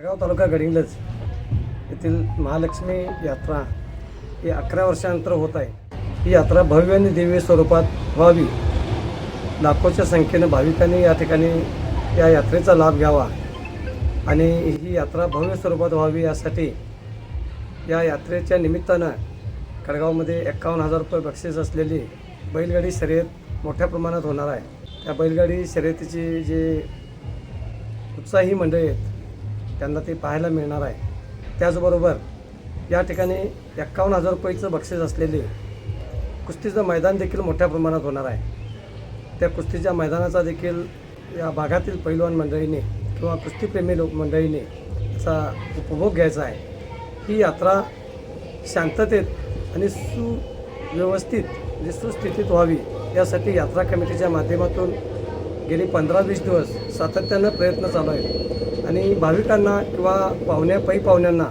जळगाव तालुका गडिंगलज येथील महालक्ष्मी यात्रा ही अकरा वर्षानंतर होत आहे. ही यात्रा भव्य आणि दिव्य स्वरूपात व्हावी. लाखोच्या संख्येनं भाविकांनी या ठिकाणी या यात्रेचा लाभ घ्यावा आणि ही यात्रा भव्य स्वरूपात व्हावी यासाठी या यात्रेच्या निमित्तानं खडगावमध्ये एक्कावन्न हजार रुपये बक्षीस असलेली बैलगाडी शर्यत मोठ्या प्रमाणात होणार आहे. त्या बैलगाडी शर्यतीची जे उत्साही मंडळी आहेत त्यांना ते पाहायला मिळणार आहे. त्याचबरोबर या ठिकाणी एक्कावन्न हजार रुपयेचं बक्षीस असलेले कुस्तीचं मैदान देखील मोठ्या प्रमाणात होणार आहे. त्या कुस्तीच्या मैदानाचा देखील या भागातील पैलवान मंडळीने किंवा कुस्तीप्रेमी लोक मंडळीने याचा उपभोग घ्यायचा आहे. ही यात्रा शांततेत आणि सुव्यवस्थित म्हणजे सुस्थितीत व्हावी यासाठी यात्रा कमिटीच्या माध्यमातून गेली पंधरा वीस दिवस सातत्यानं प्रयत्न चालू आहेत. आणि भाविकांना किंवा पाहुण्या पै पाहुण्यांना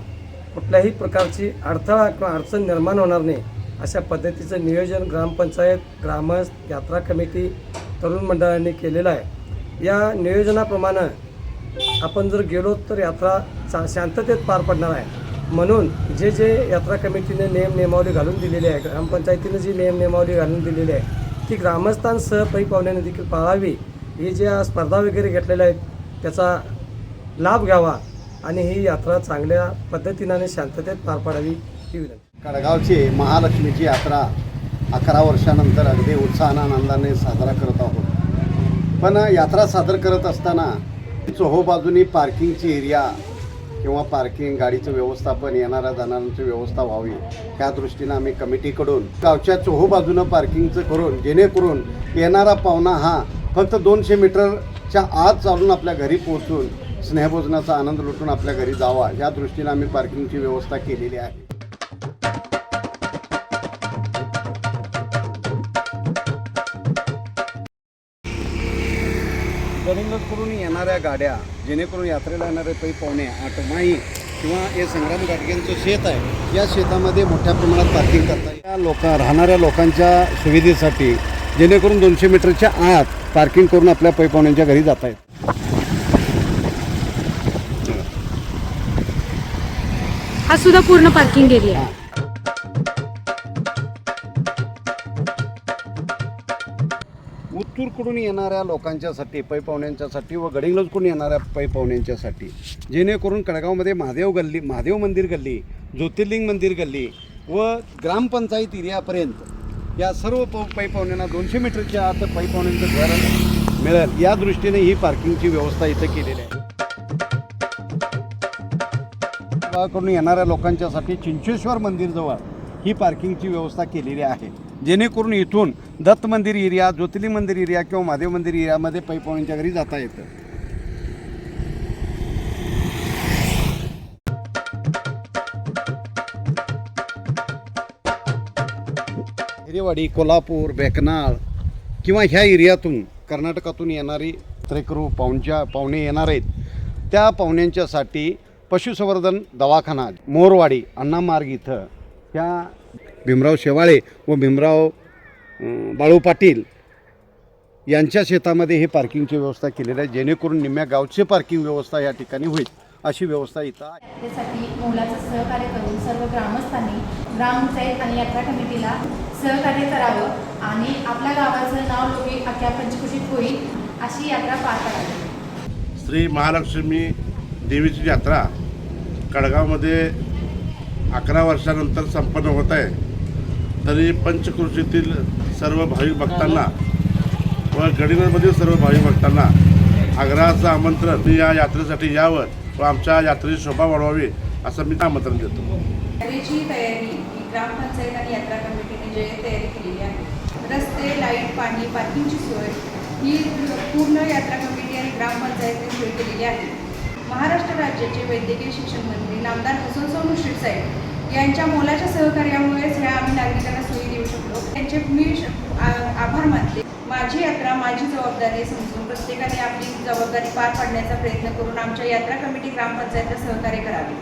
कुठल्याही प्रकारची अडथळा किंवा अडचण निर्माण होणार नाही अशा पद्धतीचं नियोजन ग्रामपंचायत ग्रामस्थ यात्रा कमिटी तरुण मंडळांनी केलेलं आहे. या नियोजनाप्रमाणे आपण जर गेलो तर यात्रा चा शांततेत पार पडणार आहे. म्हणून जे जे यात्रा कमिटीने नियम नियमावली घालून दिलेली आहे ग्रामपंचायतीनं जी नियम नियमावली घालून दिलेली आहे ती ग्रामस्थांसह पै पाहुण्याने देखील पाळावी. ही ज्या स्पर्धा वगैरे घेतलेल्या आहेत त्याचा लाभ घ्यावा आणि ही यात्रा चांगल्या पद्धतीनं आणि शांततेत पार पाडावी ही विनंती. कडगावची महालक्ष्मीची यात्रा अकरा वर्षानंतर अगदी उत्साहानं आनंदाने साजरा करत आहोत. पण यात्रा सादर करत असताना चोहोबाजूनी पार्किंगची एरिया किंवा पार्किंग गाडीचं व्यवस्थापन येणाऱ्या जाणाऱ्यांची व्यवस्था व्हावी त्या दृष्टीनं आम्ही कमिटीकडून गावच्या चोहोबाजूनं पार्किंगचं करून जेणेकरून येणारा पाहुणा हा फक्त दोनशे मीटरच्या आत चालून आपल्या घरी पोहोचून स्नेहभोजनाचा आनंद लुटून आपल्या घरी जावा या दृष्टीनं आम्ही पार्किंगची व्यवस्था केलेली आहे. करून येणाऱ्या गाड्या जेणेकरून यात्रेला येणारे पै पाहुणे आटमाई किंवा हे संग्राम गाडग्यांचं शेत आहे या शेतामध्ये मोठ्या प्रमाणात पार्किंग करतात या लोक राहणाऱ्या लोकांच्या सुविधेसाठी जेणेकरून दोनशे मीटरच्या आत पार्किंग करून आपल्या पै पाहुण्यांच्या घरी जात आहेत हा सुद्धा पूर्ण पार्किंग एरिया आहे. उत्तूरकडून येणाऱ्या लोकांच्यासाठी पै पाहुण्यांच्यासाठी व गडिंगलजकडून येणाऱ्या पै पाहुण्यांच्यासाठी जेणेकरून कडगावमध्ये महादेव गल्ली महादेव मंदिर गल्ली ज्योतिर्लिंग मंदिर गल्ली व ग्रामपंचायत एरियापर्यंत या सर्व प पै पाहुण्यांना दोनशे मीटरच्या आत पै पाहुण्यांचं घर मिळेल. या दृष्टीने ही पार्किंगची व्यवस्था इथं केलेली आहे. गावाकडून येणाऱ्या लोकांच्यासाठी चिंचेश्वर मंदिरजवळ ही पार्किंगची व्यवस्था केलेली आहे. जेणेकरून इथून दत्त मंदिर एरिया ज्योतिली मंदिर एरिया किंवा महादेव मंदिर एरियामध्ये पै पाहुण्यांच्या घरी जाता येतं. हिरेवाडी कोल्हापूर बेकनाळ किंवा ह्या एरियातून कर्नाटकातून येणारी त्रेकरू पाहुणच्या पाहुणे येणार आहेत. त्या पाहुण्यांच्यासाठी पशुसंवर्धन दवाखाना मोरवाडी अण्णामार्ग इथं ह्या भीमराव शेवाळे व भीमराव बाळू पाटील यांच्या शेतामध्ये हे पार्किंगची व्यवस्था केलेली आहे. जेणेकरून निम्म्या गावची पार्किंग व्यवस्था या ठिकाणी होईल. अशी व्यवस्था इथं आहे. यासाठी मोलाचं सहकार्य करून सर्व ग्रामस्थांनी ग्रामपंचायत आणि यात्रा कमिटीला सहकार्य करावं आणि आपल्या गावाचं नाव लोकी अख्या पंचकृषीत होईल अशी यात्रा पार पडावी. श्री महालक्ष्मी देवीची यात्रा कडगावमध्ये अकरा वर्षानंतर संपन्न होत आहे. तरी पंचकृषीतील सर्व भाविक भक्तांना व गडिनमधील सर्व भाविक भक्तांना आग्रहाचं आमंत्रण मी या यात्रेसाठी यावं व आमच्या यात्रेची शोभा वाढवावी असं मी आमंत्रण देतो. यात्रेची तयारी ही ग्रामपंचायत आणि यात्रा कमिटीने जे तयारी केलेली आहे रस्ते लाइट पाणी पार्किंगची सोय ही पूर्ण यात्रा कमिटी आणि ग्रामपंचायतीने सोय केलेली आहे. महाराष्ट्र राज्याचे वैद्यकीय शिक्षण मंत्री नामदार हसन सोनू साहेब यांच्या मोलाच्या सहकार्यामुळेच ह्या आम्ही नागरिकांना सोयी देऊ शकलो. त्यांचे मी श- आभार मानते. माझी यात्रा माझी जबाबदारी समजून प्रत्येकाने आपली जबाबदारी पार पाडण्याचा प्रयत्न करून आमच्या यात्रा कमिटी ग्रामपंचायतला सहकार्य करावे.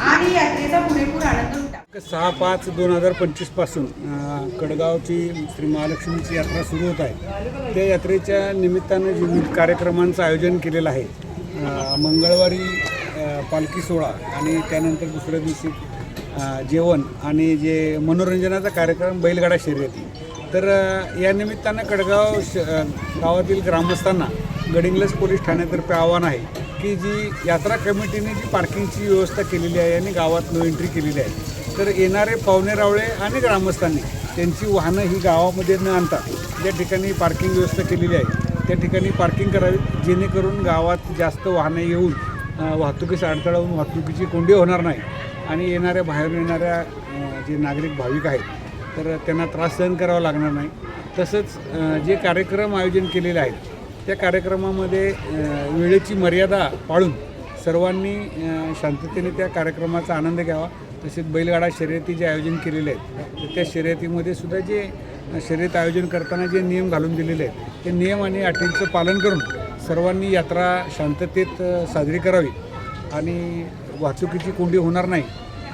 आणि यात्रेचा पुरेपूर आनंद सहा पाच दोन हजार पंचवीसपासून पासून कडगावची श्री महालक्ष्मीची यात्रा सुरू होत आहे. त्या यात्रेच्या निमित्तानं विविध कार्यक्रमांचं आयोजन केलेलं आहे मंगळवारी पालखी सोहळा आणि त्यानंतर दुसऱ्या दिवशी जेवण आणि जे मनोरंजनाचा कार्यक्रम बैलगाडा शर्यती. तर या निमित्तानं कडगाव श गावातील ग्रामस्थांना गडिंग्लज पोलीस ठाण्यातर्फे आव्हान आहे की जी यात्रा कमिटीने जी पार्किंगची व्यवस्था केलेली आहे आणि गावात नो एंट्री केलेली आहे तर येणारे पाहुणे रावळे आणि ग्रामस्थांनी त्यांची वाहनं ही गावामध्ये न आणता ज्या ठिकाणी पार्किंग व्यवस्था केलेली आहे त्या ठिकाणी पार्किंग करावी जेणेकरून गावात जास्त वाहनं येऊन वाहतुकीस अडथळा होऊन वाहतुकीची कोंडी होणार नाही आणि येणाऱ्या बाहेरून येणाऱ्या जे नागरिक भाविक आहेत तर त्यांना त्रास सहन करावा लागणार नाही. तसंच जे कार्यक्रम आयोजन केलेले आहेत त्या कार्यक्रमामध्ये वेळेची मर्यादा पाळून सर्वांनी शांततेने त्या कार्यक्रमाचा आनंद घ्यावा. तसेच बैलगाडा शर्यती जे आयोजन केलेले आहेत तर त्या शर्यतीमध्ये सुद्धा जे शर्यत आयोजन करताना जे नियम घालून दिलेले आहेत ते नियम आणि अटींचं पालन करून सर्वांनी यात्रा शांततेत साजरी करावी. आणि वाहतुकीची कोंडी होणार नाही.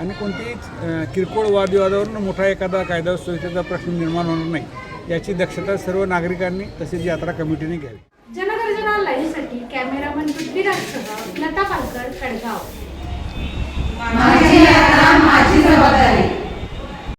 आणि कोणतीही किरकोळ वादविवादावरून मोठा एखादा कायदा सुरक्षेचा प्रश्न निर्माण होणार नाही. याची दक्षता सर्व नागरिकांनी तसेच यात्रा कमिटीने घ्यावी. जनगर्जना लाईव्हसाठी कॅमेरामन पृथ्वीराजसह लता पालकर खडगाव. माझी यात्रा माझी जबाबदारी.